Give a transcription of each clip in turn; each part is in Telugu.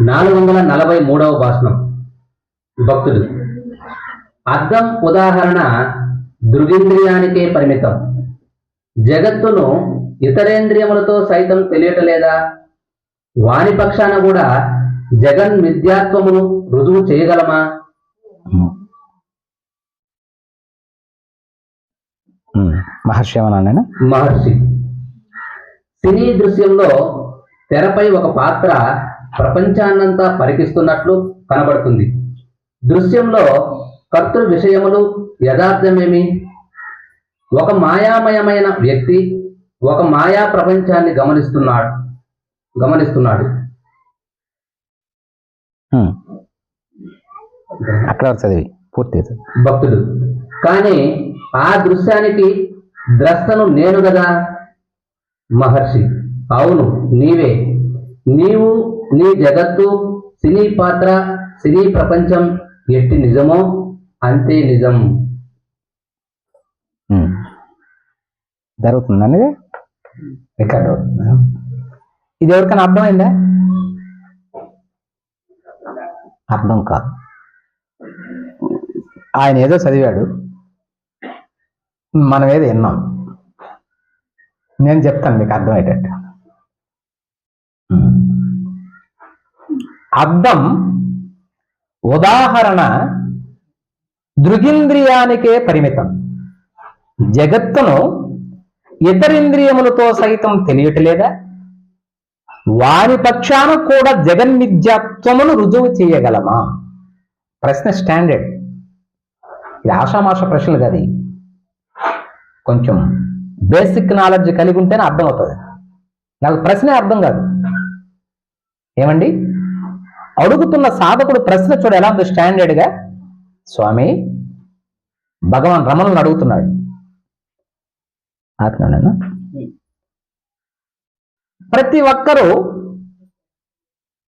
నాలుగు వందల నలభై మూడవ భాషణం. భక్తుడు అద్దం ఉదాహరణ దృగింద్రియానికే పరిమితం. జగత్తును ఇతరేంద్రియములతో సైతం తెలియటలేదా? వాని పక్షాన కూడా జగన్ మిథ్యాత్వమును రుజువు చేయగలమా. మహర్షి ఏమన్నా మహర్షి. సినీ దృశ్యంలో తెరపై ఒక పాత్ర ప్రపంచాన్నంతా పరికిస్తున్నట్లు కనబడుతుంది. దృశ్యంలో కర్తృ విషయములు యథార్థమేమి? ఒక మాయామయమైన వ్యక్తి ఒక మాయా ప్రపంచాన్ని గమనిస్తున్నాడు గమనిస్తున్నాడు. అక్కడ చదివి పూర్తి. భక్తుడు. కానీ ఆ దృశ్యానికి ద్రష్టను నేను కదా మహర్షి. అవును నీవే. నీవు నీ జగత్తు సినీ పాత్ర సినీ ప్రపంచం ఎట్టి నిజమో అంతే నిజం. జరుగుతుందండి రికార్డ్ అవుతుంది? ఇది ఎవరికైనా అర్థమైందా? అర్థం కాదు. ఆయన ఏదో చదివాడు. మనం ఏదో విన్నాం. నేను చెప్తాను మీకు అర్థమయ్యేటట్టు. అర్థం ఉదాహరణ దృగింద్రియానికే పరిమితం. జగత్తును ఇతరింద్రియములతో సైతం తెలియటలేదా? వారి పక్షాన కూడా జగన్మిథ్యాత్వమును రుజువు చేయగలమా? ప్రశ్న స్టాండర్డ్. ఇది ఆషామాష ప్రశ్నలు కాదు. కొంచెం బేసిక్ నాలెడ్జ్ కలిగి ఉంటేనే అర్థం అవుతుంది నాకు ప్రశ్నే అర్థం కాదు. ఏమండి? అడుగుతున్న సాధకుడు ప్రశ్న చూడు ఎలా ఉంది స్టాండర్డ్గా స్వామి భగవాన్ రమణులను అడుగుతున్నాడు. ఆత్మనేనా? ప్రతి ఒక్కరూ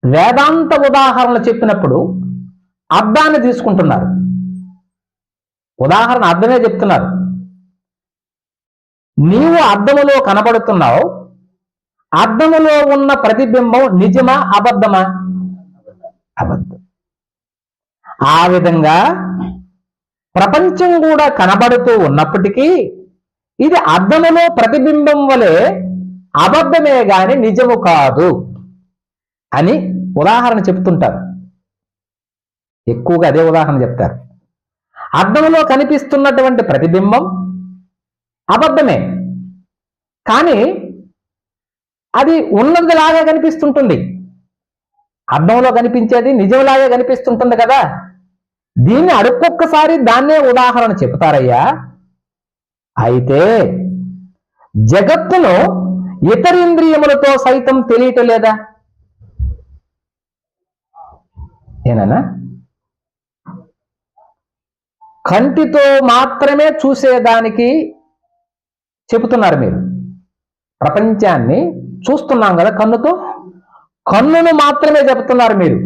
వేదాంత ఉదాహరణలు చెప్పినప్పుడు అర్థాన్ని తీసుకుంటున్నారు. ఉదాహరణ అర్థమే చెప్తున్నారు. నీవు అర్థములో కనబడుతున్నావు. అద్దములో ఉన్న ప్రతిబింబం నిజమా అబద్ధమా? అబద్ధం. ఆ విధంగా ప్రపంచం కూడా కనబడుతూ ఉన్నప్పటికీ ఇది అద్దములో ప్రతిబింబం వలె అబద్ధమే గాని నిజము కాదు అని ఉదాహరణ చెప్తుంటారు. ఎక్కువగా అదే ఉదాహరణ చెప్తారు. అద్దంలో కనిపిస్తున్నటువంటి ప్రతిబింబం అబద్ధమే. కానీ అది ఉన్నదిలాగా కనిపిస్తుంటుంది. అర్థంలో కనిపించేది నిజంలాగే కనిపిస్తుంటుంది కదా. దీన్ని అడుక్కొక్కసారి దాన్నే ఉదాహరణ చెబుతారయ్యా. అయితే జగత్తును ఇతరేంద్రియములతో సైతం తెలియటలేదా ఏనన్నా? కంటితో మాత్రమే చూసేదానికి చెబుతున్నారు మీరు. ప్రపంచాన్ని చూస్తున్నాం కదా కన్నుతో? కన్నును మాత్రమే చెబుతున్నారు మీరు.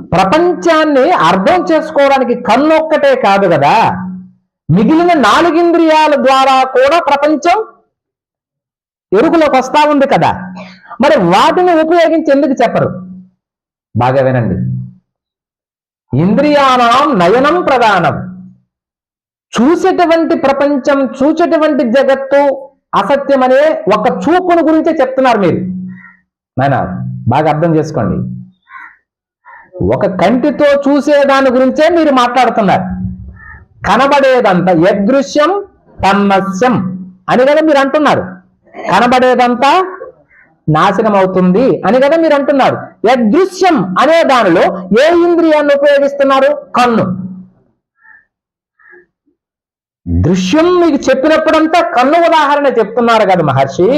ప్రపంచాన్ని అర్థం చేసుకోవడానికి కన్ను ఒక్కటే కాదు కదా. మిగిలిన నాలుగింద్రియాల ద్వారా కూడా ప్రపంచం ఎరుకులోకి వస్తా ఉంది కదా. మరి వాటిని ఉపయోగించి ఎందుకు చెప్పరు? బాగా వినండి. ఇంద్రియానం నయనం ప్రధానం. చూసేటువంటి ప్రపంచం చూసేటువంటి జగత్తు అసత్యమనే ఒక చూపును గురించే చెప్తున్నారు మీరు. నాయన బాగా అర్థం చేసుకోండి. ఒక కంటితో చూసే దాని గురించే మీరు మాట్లాడుతున్నారు. కనబడేదంతా యదృశ్యం తన్నస్యం అని కదా మీరు అంటున్నారు. కనబడేదంతా నాశనం అవుతుంది అని కదా మీరు అంటున్నారు. యదృశ్యం అనే దానిలో ఏ ఇంద్రియాన్ని ఉపయోగిస్తున్నారు? కన్ను. దృశ్యం మీకు చెప్పినప్పుడంతా కన్ను ఉదాహరణ చెప్తున్నారు కదా మహర్షి.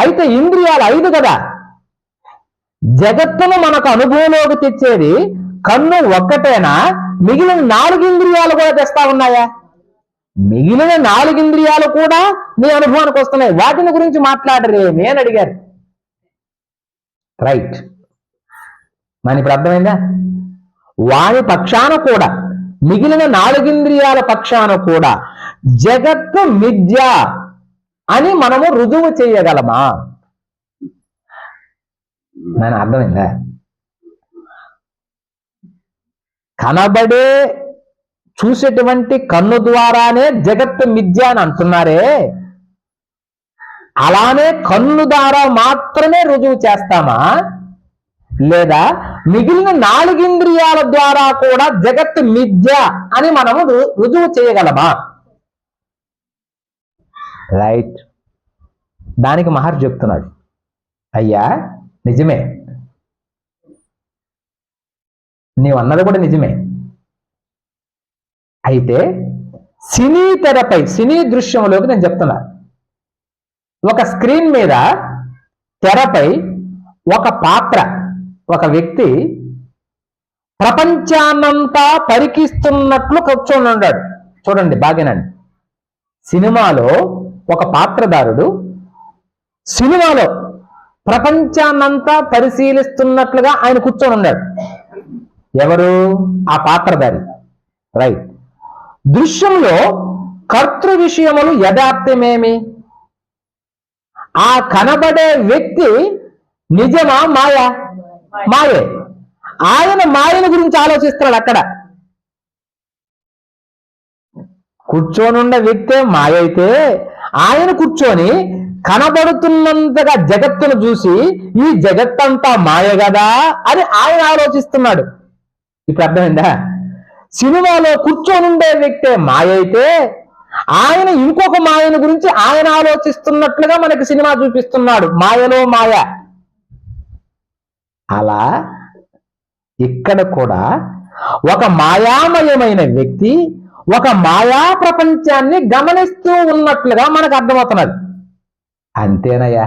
అయితే ఇంద్రియాలు ఐదు కదా. జగత్తును మనకు అనుభవంలోకి తెచ్చేది కన్ను ఒక్కటేనా? మిగిలిన నాలుగు ఇంద్రియాలు కూడా తెస్తా ఉన్నాయా? మిగిలిన నాలుగు ఇంద్రియాలు కూడా మీ అనుభవానికి వస్తున్నాయి. వాటిని గురించి మాట్లాడరేమి అని అడిగారు. రైట్. మన ఇప్పుడు అర్థమైందా? వారి పక్షాన కూడా మిగిలిన నాలుగింద్రియాల పక్షాన కూడా జగత్తు మిథ్య అని మనము రుజువు చేయగలమా? నేను అర్థమైందా? కనబడే చూసేటువంటి కన్ను ద్వారానే జగత్తు మిథ్య అని అంటున్నారే. అలానే కన్ను ద్వారా మాత్రమే రుజువు చేస్తామా? లేదా మిగిలిన నాలుగింద్రియాల ద్వారా కూడా జగత్తు మిథ్య అని మనము రుజువు చేయగలమా? రైట్ దానికి మహర్ చెప్తున్నాడు. అయ్యా నిజమే. నీవన్నది కూడా నిజమే. అయితే సినీ తెరపై సినీ దృశ్యంలోకి నేను చెప్తున్నా. ఒక స్క్రీన్ మీద తెరపై ఒక పాత్ర ఒక వ్యక్తి ప్రపంచాన్నంతా పరికిస్తున్నట్లు కూర్చొని ఉన్నాడు. చూడండి బాగేనండి. సినిమాలో ఒక పాత్రదారుడు సినిమాలో ప్రపంచాన్నంతా పరిశీలిస్తున్నట్లుగా ఆయన కూర్చొని ఉన్నాడు. ఎవరు? ఆ పాత్రధారి. రైట్. దృశ్యంలో కర్తృ విషయములు యథార్థమేమి? ఆ కనబడే వ్యక్తి నిజమా మాయా? మాయే. ఆయన మాయను గురించి ఆలోచిస్తున్నాడు అక్కడ. కూర్చోనున్న వ్యక్తే మాయ అయితే ఆయన కూర్చొని కనబడుతున్నంతగా జగత్తును చూసి ఈ జగత్తంతా మాయ కదా? అని ఆయన ఆలోచిస్తున్నాడు. ఇప్పుడు అర్థమైందా? సినిమాలో కూర్చొనుండే వ్యక్తే మాయ అయితే ఆయన ఇంకొక మాయను గురించి ఆయన ఆలోచిస్తున్నట్లుగా మనకి సినిమా చూపిస్తున్నాడు. మాయలో మాయ. అలా ఇక్కడ కూడా ఒక మాయామయమైన వ్యక్తి ఒక మాయా ప్రపంచాన్ని గమనిస్తూ ఉన్నట్లుగా మనకు అర్థమవుతున్నది. అంతేనయ్యా.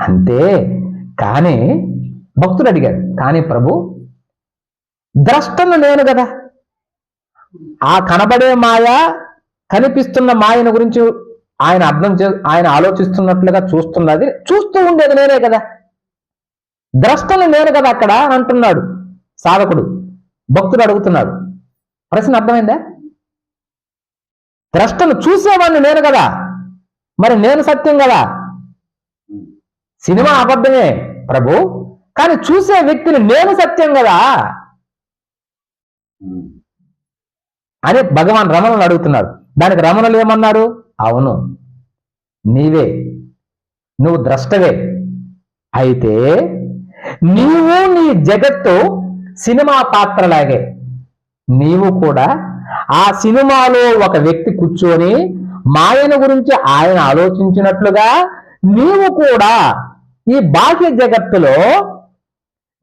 అంతే. కానీ భక్తుడు అడిగాడు కానీ ప్రభు ద్రష్టను నేను కదా. ఆ కనబడే మాయ కనిపిస్తున్న మాయను గురించి ఆయన అర్థం చే ఆయన ఆలోచిస్తున్నట్లుగా చూస్తున్నది చూస్తూ ఉండేది నేనే కదా. ద్రష్టను నేను కదా అక్కడ అంటున్నాడు సాధకుడు. భక్తుడు అడుగుతున్నాడు ప్రశ్న అర్థమైందా? ద్రష్టను చూసేవాడిని నేను కదా. మరి నేను సత్యం కదా. సినిమా అబద్ధమే ప్రభు. కానీ చూసే వ్యక్తిని నేను సత్యం కదా. అని భగవాన్ రమణులు అడుగుతున్నాడు దానికి రమణులు ఏమన్నారు? అవును నీవే. నువ్వు ద్రష్టవే. అయితే నీవు నీ జగత్తు సినిమా పాత్రలాగే. నీవు కూడా ఆ సినిమాలో ఒక వ్యక్తి కూర్చొని మాయను గురించి ఆయన ఆలోచించినట్లుగా నీవు కూడా ఈ బాహ్య జగత్తులో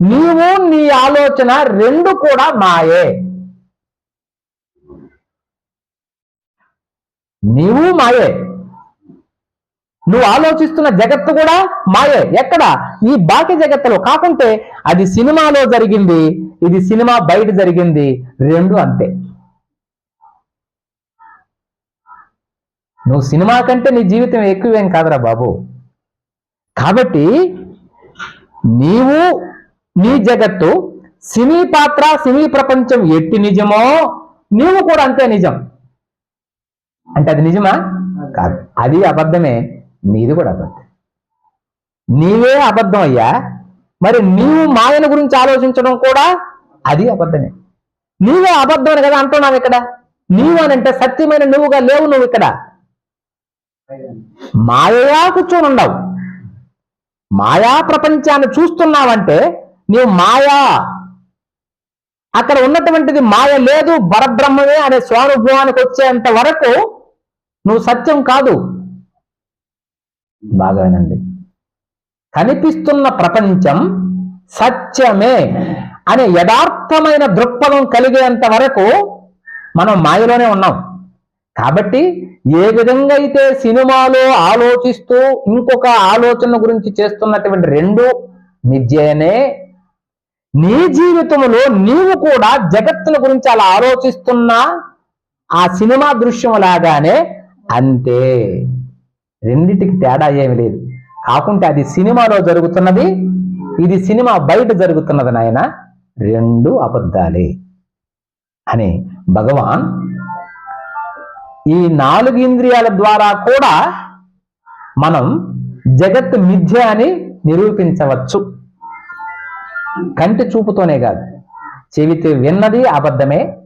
నీవు నీ ఆలోచన రెండు కూడా మాయే. నీవు మాయే. నువ్వు ఆలోచిస్తున్న జగత్తు కూడా మాయే. ఎక్కడ? ఈ బాహ్య జగత్తులో. కాకుంటే అది సినిమాలో జరిగింది. ఇది సినిమా బయట జరిగింది రెండు అంతే. నువ్వు సినిమా కంటే నీ జీవితం ఎక్కువేం కాదురా బాబు. కాబట్టి నీవు నీ జగత్తు సినీ పాత్ర సినీ ప్రపంచం ఎట్టి నిజమో నీవు కూడా అంతే నిజం. అంటే అది నిజమా? కాదు. అది అబద్ధమే. నీది కూడా అబద్ధం. నీవే అబద్ధం అయ్యా. మరి నీవు మాయన గురించి ఆలోచించడం కూడా అది అబద్ధమే. నీవే అబద్ధమని కదా అంటున్నావు ఇక్కడ. నీవు అని అంటే సత్యమైన నువ్వుగా లేవు నువ్వు ఇక్కడ. మాయయా కూర్చొని ఉండవు. మాయా ప్రపంచాన్ని చూస్తున్నావంటే నీవు మాయా. అక్కడ ఉన్నటువంటిది మాయ లేదు పరబ్రహ్మమే అనే స్వానుభవానికి వచ్చేంత వరకు నువ్వు సత్యం కాదు. బాగానండి. కనిపిస్తున్న ప్రపంచం సత్యమే అనే యథార్థమైన దృక్పథం కలిగేంత వరకు మనం మాయలోనే ఉన్నాం. కాబట్టి ఏ విధంగా అయితే సినిమాలో ఆలోచిస్తూ ఇంకొక ఆలోచన గురించి చేస్తున్నటువంటి రెండు మిథ్యనే నీ జీవితంలో నీవు కూడా జగత్తుల గురించి అలా ఆలోచిస్తున్నా ఆ సినిమా దృశ్యం లాగానే అంతే. రెండిటికి తేడా ఏమి లేదు. కాకుంటే అది సినిమాలో జరుగుతున్నది ఇది సినిమా బయట జరుగుతున్నది నాయన. రెండు అబద్ధాలే. అని భగవాన్ ఈ నాలుగు ఇంద్రియాల ద్వారా కూడా మనం జగత్ మిథ్య అని నిరూపించవచ్చు. కంటి చూపుతోనే కాదు. చెవితో విన్నది అబద్ధమే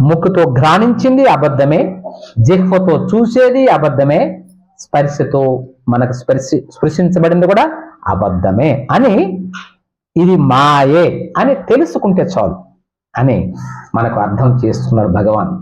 ముక్కుతో ఘ్రాణించింది అబద్ధమే జిహ్వతో చూసేది అబద్ధమే స్పర్శతో మనకు స్పర్శి స్పృశించబడింది కూడా అబద్ధమే అని ఇది మాయే అని తెలుసుకుంటే చాలు అని మనకు అర్థం చేస్తున్నాడు భగవాన్.